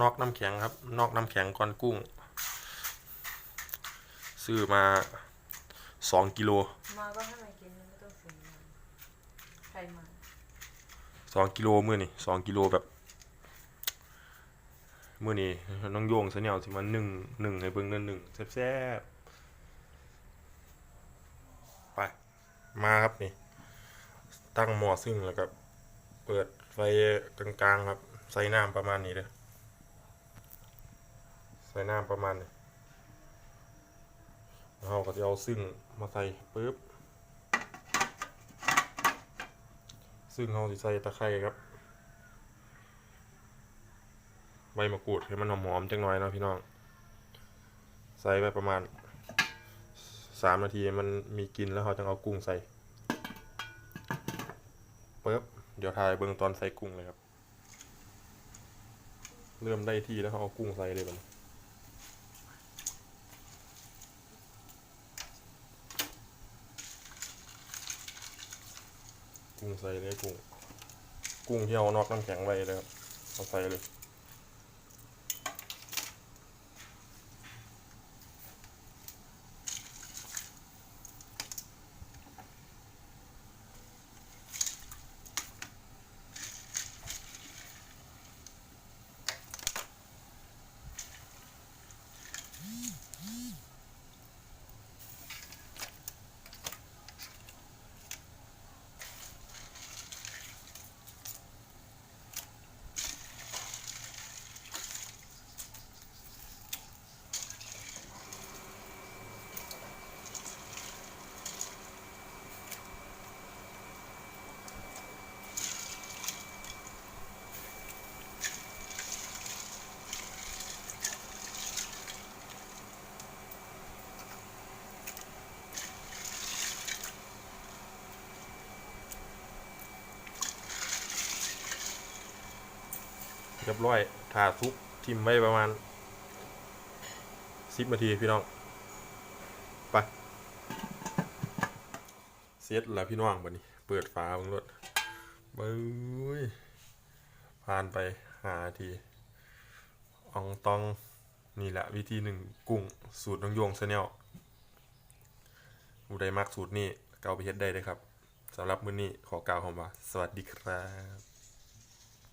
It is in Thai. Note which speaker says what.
Speaker 1: นอกน้ำแข็งครับ นอกน้ำแข็งก้อนกุ้ง ซื้อมาสองกิโล
Speaker 2: มาก็ให้มากินไม่ต้องซื้อมาใครมา
Speaker 1: สองกิโลมื้อนี่สองกิโลแบบมื้อนี้น้องโยงซะแนวสิมาหนึ่งหนึ่งให้เบิ่งนั่นหนึ่งแซ่บๆไป มาครับนี่ ตั้งหม้อซึ่งแล้วก็เปิดไฟกลางๆครับ ใส่น้ำประมาณนี้เลย ใส่น้ำประมาณนี้เราก็จะเอาซึ่งมาใส่ปึ๊บ ซึ่งเราจะใส่ตะไคร้ครับใบมะกรูดให้มันหอมๆจังหน่อยนะพี่น้อง ใส่ไปประมาณสามนาทีมันมีกลินแล้วเราจะเอากุ้งใส่ปึ๊บเดี๋ยวถ่ายเบิ่งตอนใส่กุ้งเลยครับ เริ่มได้ที่แล้วเขาเอากุ้งใส่เลยมัน กุ้งใส่เลยกุ้ง กุ้งที่เอานอกน้ำแข็งไว้เลยครับเอาใส่เลย เรียบร้อยถาซุปทิมไว้ประมาณสิบนาทีพี่น้องไปเซตแล้วพี่น้องบันนี้ เปิดฝาบังรถเบ้ยผ่านไปหานาทีอองตองนี่แหละวิธีหนึ่งกุ้งสูตรน้องโยงชาแนลอุไดมักสูตรนี้ก็เอาไปเฮ็ดได้เลยครับสำหรับมื้อนี้ขอกล่าวคำว่า สวัสดีครับ